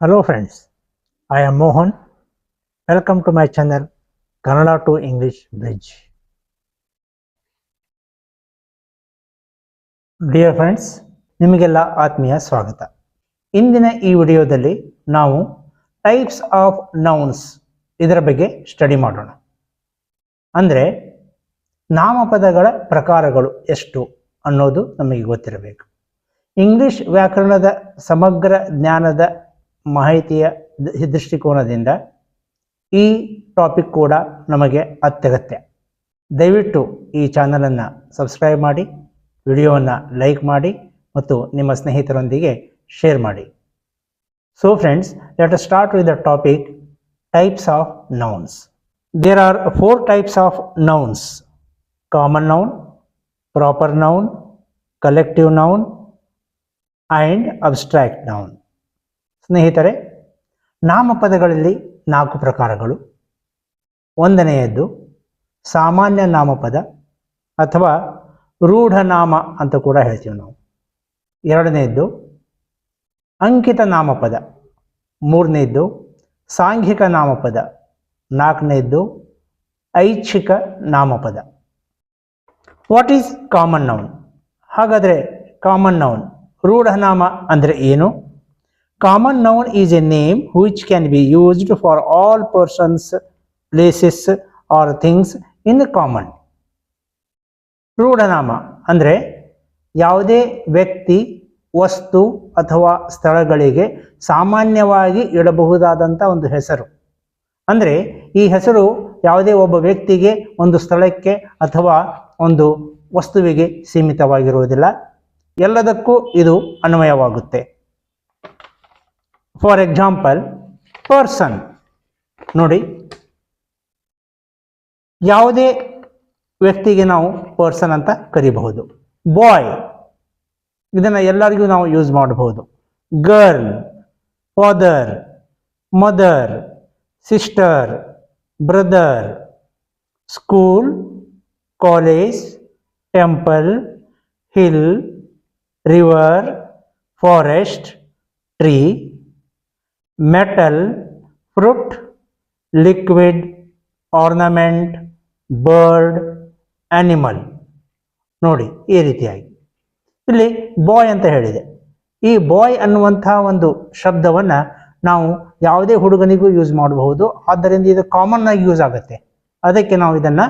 Hello friends, I am Mohan. Welcome to my channel Kannada to English Bridge. Dear friends ನಿಮಗೆಲ್ಲ ಆತ್ಮೀಯ ಸ್ವಾಗತ ಇಂದಿನ ಈ ವಿಡಿಯೋದಲ್ಲಿ ನಾವು ಟೈಪ್ಸ್ ಆಫ್ ನೌನ್ಸ್ ಇದರ ಬಗ್ಗೆ ಸ್ಟಡಿ ಮಾಡೋಣ ಅಂದರೆ ನಾಮಪದಗಳ ಪ್ರಕಾರಗಳು ಎಷ್ಟು ಅನ್ನೋದು ನಮಗೆ ಗೊತ್ತಿರಬೇಕು ಇಂಗ್ಲಿಷ್ ವ್ಯಾಕರಣದ ಸಮಗ್ರ ಜ್ಞಾನದ ಮಾಹಿತಿಯ ದೃಷ್ಟಿಕೋನದಿಂದ ಈ ಟಾಪಿಕ್ ಕೂಡ ನಮಗೆ ಅತ್ಯಗತ್ಯ. ದಯವಿಟ್ಟು ಈ ಚಾನಲನ್ನು ಸಬ್ಸ್ಕ್ರೈಬ್ ಮಾಡಿ, ವಿಡಿಯೋವನ್ನು ಲೈಕ್ ಮಾಡಿ ಮತ್ತು ನಿಮ್ಮ ಸ್ನೇಹಿತರೊಂದಿಗೆ ಶೇರ್ ಮಾಡಿ. So friends let start with the topic types of nouns there are four types of nouns common noun proper noun collective noun and abstract noun ಸ್ನೇಹಿತರೆ, ನಾಮಪದಗಳಲ್ಲಿ ನಾಲ್ಕು ಪ್ರಕಾರಗಳು. ಒಂದನೆಯದ್ದು ಸಾಮಾನ್ಯ ನಾಮಪದ ಅಥವಾ ರೂಢನಾಮ ಅಂತ ಕೂಡ ಹೇಳ್ತೀವಿ ನಾವು. ಎರಡನೆಯದ್ದು ಅಂಕಿತ ನಾಮಪದ. ಮೂರನೆಯದ್ದು ಸಾಂಘಿಕ ನಾಮಪದ. ನಾಲ್ಕನೆಯದ್ದು ಐಚ್ಛಿಕ ನಾಮಪದ. ವಾಟ್ ಈಸ್ ಕಾಮನ್ ನೌನ್ ಹಾಗಾದರೆ ಕಾಮನ್ ನೌನ್ ರೂಢನಾಮ ಅಂದರೆ ಏನು? Common noun is a name which can be used for all persons places or things in common ರೂಢನಾಮ ಅಂದರೆ ಯಾವುದೇ ವ್ಯಕ್ತಿ, ವಸ್ತು ಅಥವಾ ಸ್ಥಳಗಳಿಗೆ ಸಾಮಾನ್ಯವಾಗಿ ಇಡಬಹುದಾದಂಥ ಒಂದು ಹೆಸರು. ಅಂದರೆ ಈ ಹೆಸರು ಯಾವುದೇ ಒಬ್ಬ ವ್ಯಕ್ತಿಗೆ ಒಂದು ಸ್ಥಳಕ್ಕೆ ಅಥವಾ ಒಂದು ವಸ್ತುವಿಗೆ ಸೀಮಿತವಾಗಿರುವುದಿಲ್ಲ. ಎಲ್ಲದಕ್ಕೂ ಇದು ಅನ್ವಯವಾಗುತ್ತೆ. ಫಾರ್ ಎಕ್ಸಾಂಪಲ್ ಪರ್ಸನ್ ನೋಡಿ. ಯಾವುದೇ ವ್ಯಕ್ತಿಗೆ ನಾವು ಪರ್ಸನ್ ಅಂತ ಕರಿಬಹುದು. ಬಾಯ್ ಇದನ್ನು ಎಲ್ಲರಿಗೂ ನಾವು ಯೂಸ್ ಮಾಡಬಹುದು. Girl father mother sister brother school college temple hill river forest tree metal fruit, liquid, ornament, bird animal ನೋಡಿ ಈ ರೀತಿಯಾಗಿ. ಇಲ್ಲಿ ಬಾಯ್ ಅಂತ ಹೇಳಿದೆ. ಈ ಬಾಯ್ ಅನ್ನುವಂಥ ಒಂದು ಶಬ್ದವನ್ನು ನಾವು ಯಾವುದೇ ಹುಡುಗನಿಗೂ ಯೂಸ್ ಮಾಡಬಹುದು. ಆದ್ದರಿಂದ ಇದು ಕಾಮನ್ ಆಗಿ ಯೂಸ್ ಆಗುತ್ತೆ. ಅದಕ್ಕೆ ನಾವು ಇದನ್ನು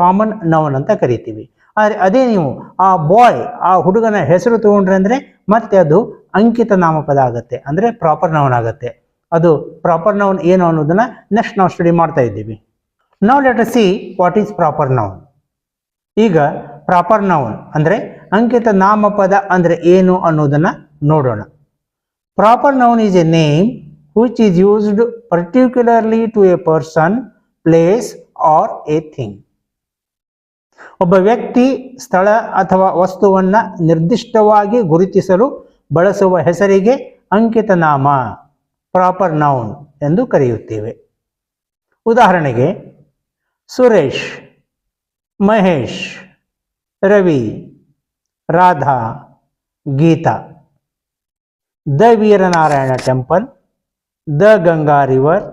ಕಾಮನ್ ನೌನ್ ಅಂತ ಕರಿತೀವಿ. ಆದರೆ ಅದೇ ನೀವು ಆ ಬಾಯ್ ಆ ಹುಡುಗನ ಹೆಸರು ತಗೊಂಡ್ರೆ ಅಂದರೆ ಮತ್ತೆ ಅದು ಅಂಕಿತ ನಾಮಪದ ಆಗುತ್ತೆ. ಅಂದರೆ ಪ್ರಾಪರ್ ನೌನ್ ಆಗುತ್ತೆ. ಅದು ಪ್ರಾಪರ್ ನೌನ್ ಏನು ಅನ್ನೋದನ್ನ ನೆಕ್ಸ್ಟ್ ನಾವು ಸ್ಟಡಿ ಮಾಡ್ತಾ ಇದ್ದೀವಿ. ನಾವು let see what is proper noun ಈಗ ಪ್ರಾಪರ್ ನೌನ್ ಅಂದರೆ ಅಂಕಿತ ನಾಮಪದ ಅಂದರೆ ಏನು ಅನ್ನೋದನ್ನ ನೋಡೋಣ. Proper noun is a name which is used particularly to a person place or a thing ಒಬ್ಬ ವ್ಯಕ್ತಿ, ಸ್ಥಳ ಅಥವಾ ವಸ್ತುವನ್ನ ನಿರ್ದಿಷ್ಟವಾಗಿ ಗುರುತಿಸಲು ಬಳಸುವ ಹೆಸರಿಗೆ ಅಂಕಿತ ನಾಮ. ಪ್ರಾಪರ್ ನೌನ್ ಎಂದು ಕರೆಯುತ್ತೇವೆ. ಉದಾಹರಣೆಗೆ, Suresh, Mahesh, Ravi, Radha, Geetha, the Veeranarayana temple, the Ganga river,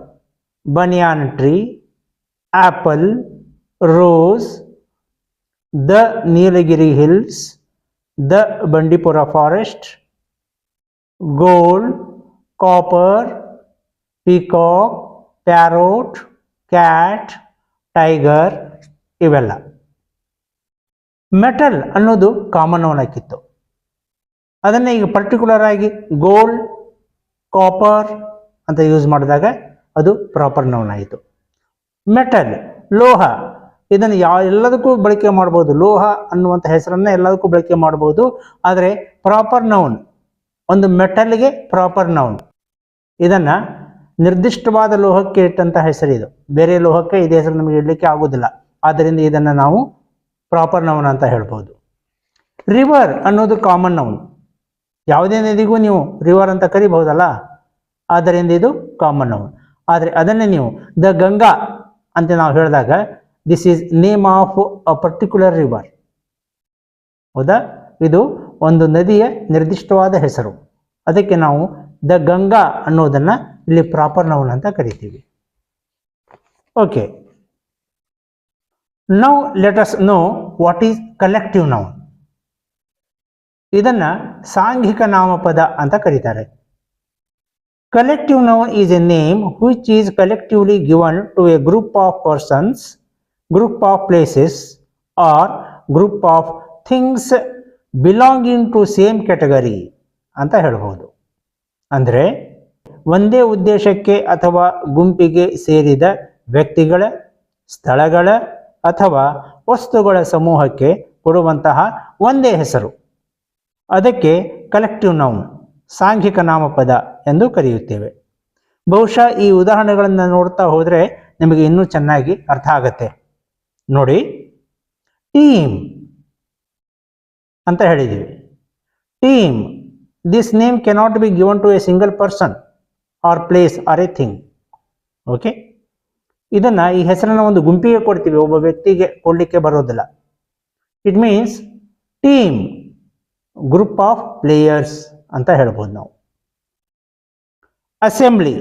banyan tree apple rose, the Nilgiri hills, the Bandipur forest, gold copper peacock, parrot, cat, tiger ಇವೆಲ್ಲ. ಮೆಟಲ್ ಅನ್ನೋದು ಕಾಮನ್ ನೌನ್ ಆಗಿತ್ತು. ಅದನ್ನು ಈಗ particular ಆಗಿ gold copper ಅಂತ use ಮಾಡಿದಾಗ ಅದು proper noun ಆಯಿತು ಮೆಟಲ್ ಲೋಹ. ಇದನ್ನು ಯಾವ ಎಲ್ಲದಕ್ಕೂ ಬಳಕೆ ಮಾಡ್ಬೋದು. ಲೋಹ ಅನ್ನುವಂಥ ಹೆಸರನ್ನ ಎಲ್ಲದಕ್ಕೂ ಬಳಕೆ ಮಾಡ್ಬೋದು. ಆದರೆ ಪ್ರಾಪರ್ ನೌನ್ ಒಂದು ಮೆಟಲ್ಗೆ ಪ್ರಾಪರ್ ನೌನ್ ಇದನ್ನ ನಿರ್ದಿಷ್ಟವಾದ ಲೋಹಕ್ಕೆ ಇಟ್ಟಂತಹ ಹೆಸರಿದು ಬೇರೆ ಲೋಹಕ್ಕೆ ಇದೇ ಹೆಸರು ನಮಗೆ ಇಡಲಿಕ್ಕೆ ಆಗೋದಿಲ್ಲ. ಆದ್ದರಿಂದ ಇದನ್ನು ನಾವು ಪ್ರಾಪರ್ ನೌನ್ ಅಂತ ಹೇಳ್ಬೋದು. ರಿವರ್ ಅನ್ನೋದು ಕಾಮನ್ ನೌನ್ ಯಾವುದೇ ನದಿಗೂ ನೀವು ರಿವರ್ ಅಂತ ಕರಿಬಹುದಲ್ಲ? ಆದ್ದರಿಂದ ಇದು ಕಾಮನ್ ನೌನ್ ಆದರೆ ಅದನ್ನೇ ನೀವು ದ ಗಂಗಾ ಅಂತ ನಾವು ಹೇಳಿದಾಗ this is name of a particular river ಹೌದಾ? ಇದು ಒಂದು ನದಿಯ ನಿರ್ದಿಷ್ಟವಾದ ಹೆಸರು. ಅದಕ್ಕೆ ನಾವು ದ ಗಂಗಾ ಅನ್ನೋದನ್ನು ಇಲ್ಲಿ ಪ್ರಾಪರ್ ನೌನ್ ಅಂತ ಕರಿತೀವಿ. Okay now let's know what is collective noun ಇದನ್ನು ಸಾಂಘಿಕ ನಾಮಪದ ಅಂತ ಕರೀತಾರೆ. Collective noun is a name which is collectively given to a group of persons group of places or group of things belonging to same category ಅಂತ ಹೇಳ್ಬೋದು. ಅಂದರೆ ಒಂದೇ ಉದ್ದೇಶಕ್ಕೆ ಅಥವಾ ಗುಂಪಿಗೆ ಸೇರಿದ ವ್ಯಕ್ತಿಗಳ, ಸ್ಥಳಗಳ ಅಥವಾ ವಸ್ತುಗಳ ಸಮೂಹಕ್ಕೆ ಕೊಡುವಂತಹ ಒಂದೇ ಹೆಸರು. ಅದಕ್ಕೆ ಕಲೆಕ್ಟಿವ್ ನೌನ್ ಸಾಂಘಿಕ ನಾಮಪದ ಎಂದು ಕರೆಯುತ್ತೇವೆ. ಬಹುಶಃ ಈ ಉದಾಹರಣೆಗಳನ್ನು ನೋಡ್ತಾ ಹೋದರೆ ನಿಮಗೆ ಇನ್ನೂ ಚೆನ್ನಾಗಿ ಅರ್ಥ ಆಗತ್ತೆ. ನೋಡಿ ಟೀಮ್ ಅಂತ ಹೇಳಿದ್ದೀವಿ team this name cannot be given to a single person or place or a thing okay ಇದನ್ನ ಈ ಹೆಸರನ್ನ ಒಂದು ಗುಂಪಿಗೆ ಕೊಡ್ತೀವಿ. ಒಬ್ಬ ವ್ಯಕ್ತಿಗೆ ಕೊಡ್ಲಿಕ್ಕೆ ಬರೋದಿಲ್ಲ. It means team group of players ಅಂತ ಹೇಳ್ಬೋದು ನಾವು. Assembly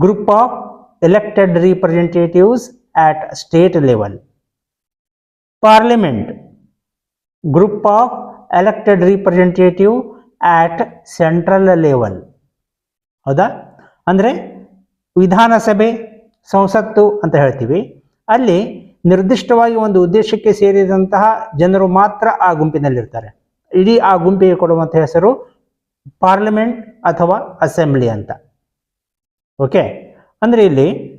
group of elected representatives at state level parliament group of elected representative at central level ಹೌದಾ? ಅಂದರೆ ವಿಧಾನಸಭೆ, ಸಂಸತ್ತು ಅಂತ ಹೇಳ್ತೀವಿ. ಅಲ್ಲಿ ನಿರ್ದಿಷ್ಟವಾಗಿ ಒಂದು ಉದ್ದೇಶಕ್ಕೆ ಸೇರಿದಂತಹ ಜನರು ಮಾತ್ರ ಆ ಗುಂಪಿನಲ್ಲಿರ್ತಾರೆ. ಇಡೀ ಆ ಗುಂಪಿಗೆ ಕೊಡುವಂಥ ಹೆಸರು ಪಾರ್ಲಿಮೆಂಟ್ ಅಥವಾ ಅಸೆಂಬ್ಲಿ ಅಂತ. ಓಕೆ ಅಂದರೆ ಇಲ್ಲಿ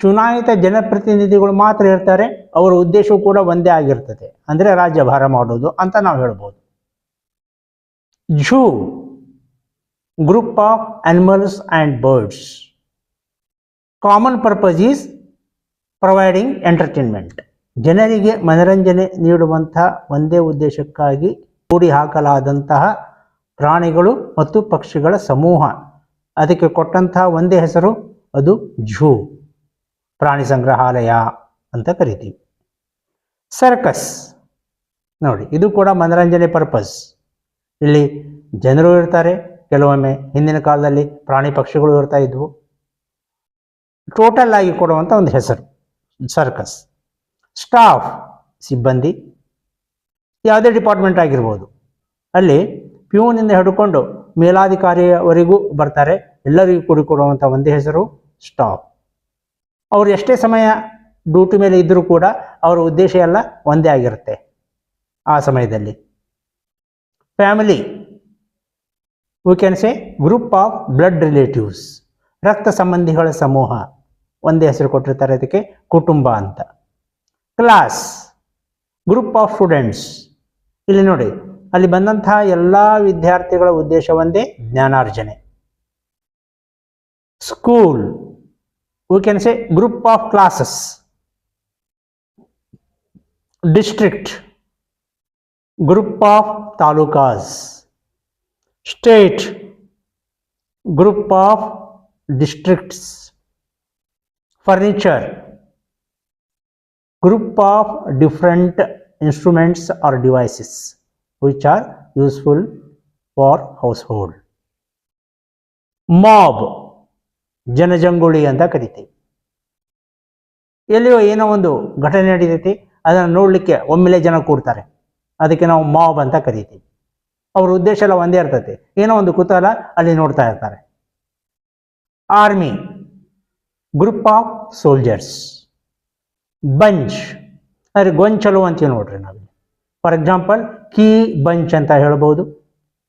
ಚುನಾಯಿತ ಜನಪ್ರತಿನಿಧಿಗಳು ಮಾತ್ರ ಇರ್ತಾರೆ, ಅವರ ಉದ್ದೇಶವೂ ಕೂಡ ಒಂದೇ ಆಗಿರ್ತದೆ. ಅಂದರೆ ರಾಜ್ಯಭಾರ ಮಾಡೋದು ಅಂತ ನಾವು ಹೇಳ್ಬೋದು. Zoo group of animals and birds. Common purpose is providing entertainment. ಜನರಿಗೆ ಮನರಂಜನೆ ನೀಡುವಂತಹ ಒಂದೇ ಉದ್ದೇಶಕ್ಕಾಗಿ ಕೂಡಿ ಹಾಕಲಾದಂತಹ ಪ್ರಾಣಿಗಳು ಮತ್ತು ಪಕ್ಷಿಗಳ ಸಮೂಹ. ಅದಕ್ಕೆ ಕೊಟ್ಟಂತಹ ಒಂದೇ ಹೆಸರು, ಅದು ಝೂ ಪ್ರಾಣಿ ಸಂಗ್ರಹಾಲಯ ಅಂತ ಕರಿತೀವಿ. ಸರ್ಕಸ್ ನೋಡಿ, ಇದು ಕೂಡ ಮನರಂಜನೆ ಪರ್ಪಸ್ ಇಲ್ಲಿ ಜನರು ಇರ್ತಾರೆ, ಕೆಲವೊಮ್ಮೆ ಹಿಂದಿನ ಕಾಲದಲ್ಲಿ ಪ್ರಾಣಿ ಪಕ್ಷಿಗಳು ಇರ್ತಾ ಇದ್ವು. ಟೋಟಲ್ ಆಗಿ ಕೊಡುವಂಥ ಒಂದು ಹೆಸರು ಸರ್ಕಸ್ ಸ್ಟಾಫ್ ಸಿಬ್ಬಂದಿ, ಯಾವುದೇ ಡಿಪಾರ್ಟ್ಮೆಂಟ್ ಆಗಿರ್ಬೋದು. ಅಲ್ಲಿ ಪ್ಯೂನಿಂದ ಹಿಡ್ಕೊಂಡು ಮೇಲಾಧಿಕಾರಿಯವರೆಗೂ ಬರ್ತಾರೆ, ಎಲ್ಲರಿಗೂ ಕೂಡಿ ಕೊಡುವಂಥ ಒಂದೇ ಹೆಸರು ಸ್ಟಾಫ್ ಅವ್ರು ಎಷ್ಟೇ ಸಮಯ ಡ್ಯೂಟಿ ಮೇಲೆ ಇದ್ದರೂ ಕೂಡ ಅವರ ಉದ್ದೇಶ ಎಲ್ಲ ಒಂದೇ ಆಗಿರುತ್ತೆ ಆ ಸಮಯದಲ್ಲಿ. Family we can say group of blood relatives ರಕ್ತ ಸಂಬಂಧಿಗಳ ಸಮೂಹ, ಒಂದೇ ಹೆಸರು ಕೊಟ್ಟಿರ್ತಾರೆ ಅದಕ್ಕೆ ಕುಟುಂಬ ಅಂತ. ಕ್ಲಾಸ್ ಗ್ರೂಪ್ ಆಫ್ ಸ್ಟೂಡೆಂಟ್ಸ್ ಇಲ್ಲಿ ನೋಡಿ, ಅಲ್ಲಿ ಬಂದಂತಹ ಎಲ್ಲ ವಿದ್ಯಾರ್ಥಿಗಳ ಉದ್ದೇಶ ಒಂದೇ ಜ್ಞಾನಾರ್ಜನೆ. School we can say group of classes. District. Group of talukas. State. Group of districts. Furniture. Group of different instruments or devices which are useful for household. Mob ಜನಜಂಗುಳಿ ಅಂತ ಕರಿತೀವಿ. ಎಲ್ಲಿಯೋ ಏನೋ ಒಂದು ಘಟನೆ ನಡೀತೈತಿ, ಅದನ್ನು ನೋಡಲಿಕ್ಕೆ ಒಮ್ಮೆಲೆ ಜನ ಕೂಡ್ತಾರೆ. ಅದಕ್ಕೆ ನಾವು ಮಾಬ್ ಅಂತ ಕರಿತೀವಿ. ಅವ್ರ ಉದ್ದೇಶ ಎಲ್ಲ ಒಂದೇ ಇರ್ತೈತಿ. ಏನೋ ಒಂದು ಕುತೂಹಲ ಅಲ್ಲಿ ನೋಡ್ತಾ ಇರ್ತಾರೆ. Army group of soldiers bunch ಅಂದರೆ ಗೊಂಚಲು ಅಂತೀವಿ ನೋಡ್ರಿ ನಾವು ಫಾರ್ ಎಕ್ಸಾಂಪಲ್ ಕೀ ಬಂಚ್ ಅಂತ ಹೇಳ್ಬೋದು.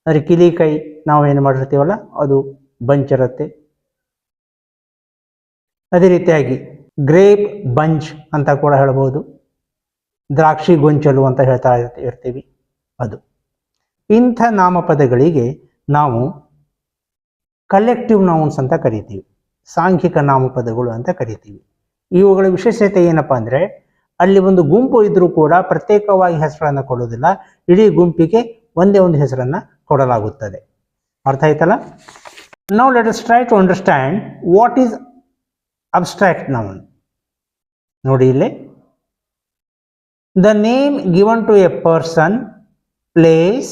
ಅಂದರೆ ಕಿಲಿ ಕೈ ನಾವು ಏನು ಮಾಡಿರ್ತೀವಲ್ಲ, ಅದು ಬಂಚ್ ಇರುತ್ತೆ. ಅದೇ ರೀತಿಯಾಗಿ ಗ್ರೇಪ್ ಬಂಚ್ ಅಂತ ಕೂಡ ಹೇಳ್ಬೋದು. ದ್ರಾಕ್ಷಿ ಗೊಂಚಲು ಅಂತ ಹೇಳ್ತಾ ಇರ್ತಿ- ಇರ್ತೀವಿ ಅದು. ಇಂಥ ನಾಮಪದಗಳಿಗೆ ನಾವು ಕಲೆಕ್ಟಿವ್ ನೌನ್ಸ್ ಅಂತ ಕರಿತೀವಿ. ಸಾಂಖ್ಯಿಕ ನಾಮಪದಗಳು ಅಂತ ಕರಿತೀವಿ. ಇವುಗಳ ವಿಶೇಷತೆ ಏನಪ್ಪ ಅಂದರೆ ಅಲ್ಲಿ ಒಂದು ಗುಂಪು ಇದ್ದರೂ ಕೂಡ ಪ್ರತ್ಯೇಕವಾಗಿ ಹೆಸರನ್ನು ಕೊಡೋದಿಲ್ಲ. ಇಡೀ ಗುಂಪಿಗೆ ಒಂದೇ ಒಂದು ಹೆಸರನ್ನು ಕೊಡಲಾಗುತ್ತದೆ. ಅರ್ಥ ಆಯ್ತಲ್ಲ? ನಾವು let us try to understand what is abstract noun ನೋಡಿ ಇಲ್ಲಿ. The name given to a person place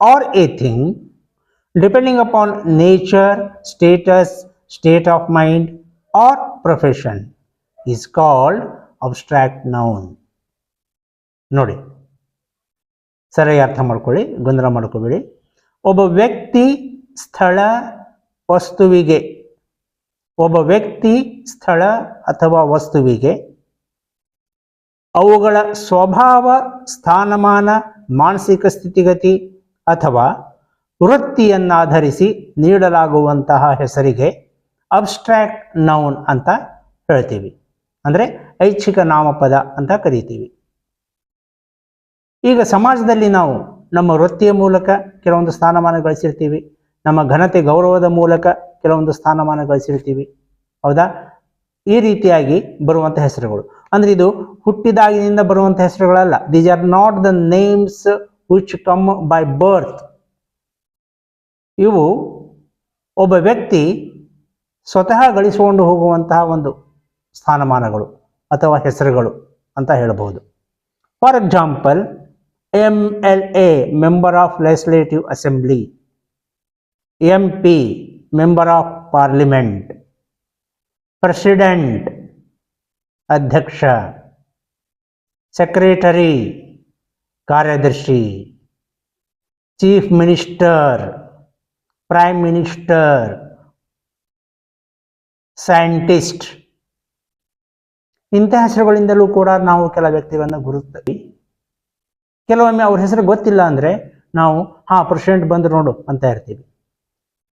or a thing depending upon nature status state of mind or profession is called abstract noun ನೋಡಿ. ಸರಿಯಾಗಿ ಅರ್ಥ ಮಾಡ್ಕೊಳ್ಳಿ, ಗೊಂದಲ ಮಾಡ್ಕೋಬೇಡಿ. ಒಬ್ಬ ವ್ಯಕ್ತಿ ಸ್ಥಳ, ವಸ್ತುವಿಗೆ ಒಬ್ಬ ವ್ಯಕ್ತಿ, ಸ್ಥಳ ಅಥವಾ ವಸ್ತುವಿಗೆ ಅವುಗಳ ಸ್ವಭಾವ, ಸ್ಥಾನಮಾನ, ಮಾನಸಿಕ ಸ್ಥಿತಿಗತಿ ಅಥವಾ ವೃತ್ತಿಯನ್ನಾಧರಿಸಿ ನೀಡಲಾಗುವಂತಹ ಹೆಸರಿಗೆ ಅಬ್ಸ್ಟ್ರಾಕ್ಟ್ ನೌನ್ ಅಂತ ಹೇಳ್ತೀವಿ. ಅಂದರೆ ಐಚ್ಛಿಕ ನಾಮಪದ ಅಂತ ಕರಿತೀವಿ. ಈಗ ಸಮಾಜದಲ್ಲಿ ನಾವು ನಮ್ಮ ವೃತ್ತಿಯ ಮೂಲಕ ಕೆಲವೊಂದು ಸ್ಥಾನಮಾನ ಗಳಿಸಿರ್ತೀವಿ. ನಮ್ಮ ಘನತೆ ಗೌರವದ ಮೂಲಕ ಕೆಲವೊಂದು ಸ್ಥಾನಮಾನ ಗಳಿಸಿರ್ತೀವಿ. ಹೌದಾ? ಈ ರೀತಿಯಾಗಿ ಬರುವಂಥ ಹೆಸರುಗಳು. ಅಂದ್ರೆ ಇದು ಹುಟ್ಟಿದಾಗಿನಿಂದ ಬರುವಂಥ ಹೆಸರುಗಳಲ್ಲ. These are not the names which come by birth ಇವು ಒಬ್ಬ ವ್ಯಕ್ತಿ ಸ್ವತಃ ಗಳಿಸಿಕೊಂಡು ಹೋಗುವಂತಹ ಒಂದು ಸ್ಥಾನಮಾನಗಳು ಅಥವಾ ಹೆಸರುಗಳು ಅಂತ ಹೇಳಬಹುದು. For example M L A member of legislative assembly M P member of parliament president ಅಧ್ಯಕ್ಷ ಸೆಕ್ರೆಟರಿ ಕಾರ್ಯದರ್ಶಿ chief minister prime minister scientist ಹೆಸರುಗಳಿಂದಲೂ ಕೂಡ ನಾವು ಕೆಲ ವ್ಯಕ್ತಿಗಳನ್ನು ಗುರುತೀವಿ ಕೆಲವೊಮ್ಮೆ ಅವ್ರ ಹೆಸರು ಗೊತ್ತಿಲ್ಲ ಅಂದರೆ ನಾವು, ಹಾಂ ಪ್ರೆಸಿಡೆಂಟ್ ಬಂದ್ರು ನೋಡು ಅಂತ ಇರ್ತೀವಿ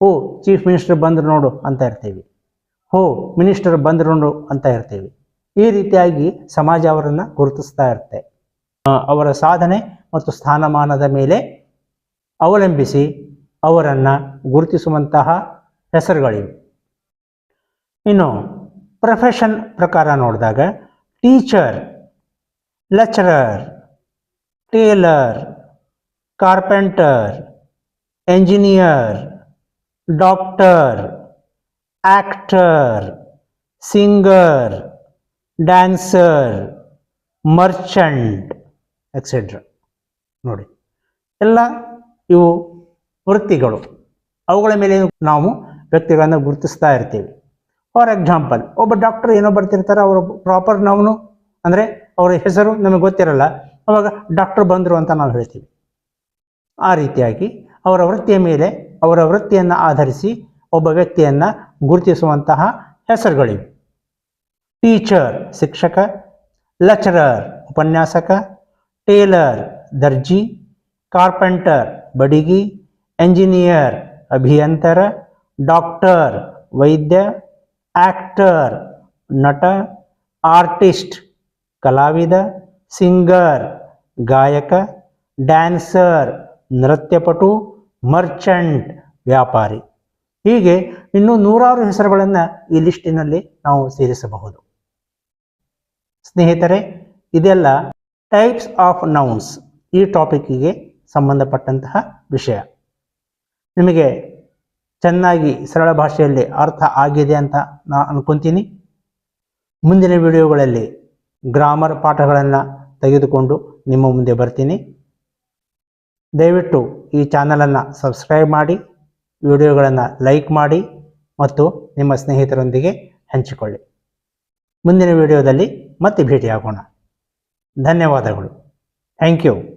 ಓ ಚೀಫ್ ಮಿನಿಸ್ಟರ್ ಬಂದರು ನೋಡು ಅಂತ ಇರ್ತೀವಿ. ಹೋ, ಮಿನಿಸ್ಟರ್ ಬಂದರು ನೋಡು ಅಂತ ಇರ್ತೀವಿ. ಈ ರೀತಿಯಾಗಿ ಸಮಾಜ ಅವರನ್ನು ಗುರುತಿಸ್ತಾ ಇರುತ್ತೆ. ಅವರ ಸಾಧನೆ ಮತ್ತು ಸ್ಥಾನಮಾನದ ಮೇಲೆ ಅವಲಂಬಿಸಿ ಅವರನ್ನು ಗುರುತಿಸುವಂತಹ ಹೆಸರುಗಳಿವೆ. ಇನ್ನು ಪ್ರೊಫೆಷನ್ ಪ್ರಕಾರ ನೋಡಿದಾಗ teacher lecturer tailor carpenter engineer doctor actor, singer, dancer, merchant, etcetera ನೋಡಿ. ಎಲ್ಲ ಇವು ವೃತ್ತಿಗಳು. ಅವುಗಳ ಮೇಲೆ ನಾವು ವ್ಯಕ್ತಿಗಳನ್ನು ಗುರುತಿಸ್ತಾ ಇರ್ತೀವಿ. ಫಾರ್ ಎಕ್ಸಾಂಪಲ್ ಒಬ್ಬ ಡಾಕ್ಟರ್ ಏನೋ ಬರ್ತಿರ್ತಾರೆ ಅವರ ಪ್ರಾಪರ್ ನಾವು ಅಂದರೆ ಅವರ ಹೆಸರು ನಮಗೆ ಗೊತ್ತಿರಲ್ಲ. ಅವಾಗ ಡಾಕ್ಟರ್ ಬಂದರು ಅಂತ ನಾವು ಹೇಳ್ತೀವಿ. ಆ ರೀತಿಯಾಗಿ ಅವರ ವೃತ್ತಿಯ ಮೇಲೆ ಅವರ ವೃತ್ತಿಯನ್ನು ಆಧರಿಸಿ ಒಬ್ಬ ವ್ಯಕ್ತಿಯನ್ನು ಗುರುತಿಸುವಂತಹ ಹೆಸರುಗಳಿವೆ. ಟೀಚರ್, ಶಿಕ್ಷಕ, ಲೆಕ್ಚರರ್, ಉಪನ್ಯಾಸಕ, ಟೇಲರ್, ದರ್ಜಿ, ಕಾರ್ಪೆಂಟರ್, ಬಡಿಗಿ, ಎಂಜಿನಿಯರ್, ಅಭಿಯಂತರ, ಡಾಕ್ಟರ್, ವೈದ್ಯ, ಆಕ್ಟರ್, ನಟ, ಆರ್ಟಿಸ್ಟ್, ಕಲಾವಿದ, ಸಿಂಗರ್, ಗಾಯಕ, ಡ್ಯಾನ್ಸರ್, ನೃತ್ಯಪಟು ಮರ್ಚಂಟ್ ವ್ಯಾಪಾರಿ. ಹೀಗೆ ಇನ್ನೂ ನೂರಾರು ಹೆಸರುಗಳನ್ನು ಈ ಲಿಸ್ಟಿನಲ್ಲಿ ನಾವು ಸೇರಿಸಬಹುದು. ಸ್ನೇಹಿತರೆ, ಇದೆಲ್ಲ ಟೈಪ್ಸ್ ಆಫ್ ನೌನ್ಸ್ ಈ ಟಾಪಿಕ್ಕಿಗೆ ಸಂಬಂಧಪಟ್ಟಂತಹ ವಿಷಯ. ನಿಮಗೆ ಚೆನ್ನಾಗಿ ಸರಳ ಭಾಷೆಯಲ್ಲಿ ಅರ್ಥ ಆಗಿದೆ ಅಂತ ನಾನು ಅನ್ಕೊಂತೀನಿ. ಮುಂದಿನ ವಿಡಿಯೋಗಳಲ್ಲಿ ಗ್ರಾಮರ್ ಪಾಠಗಳನ್ನು ತೆಗೆದುಕೊಂಡು ನಿಮ್ಮ ಮುಂದೆ ಬರ್ತೀನಿ. ದಯವಿಟ್ಟು ಈ ಚಾನಲನ್ನು ಸಬ್ಸ್ಕ್ರೈಬ್ ಮಾಡಿ, ವಿಡಿಯೋಗಳನ್ನು ಲೈಕ್ ಮಾಡಿ ಮತ್ತು ನಿಮ್ಮ ಸ್ನೇಹಿತರೊಂದಿಗೆ ಹಂಚಿಕೊಳ್ಳಿ. ಮುಂದಿನ ವಿಡಿಯೋದಲ್ಲಿ ಮತ್ತೆ ಭೇಟಿಯಾಗೋಣ. ಧನ್ಯವಾದಗಳು. Thank you.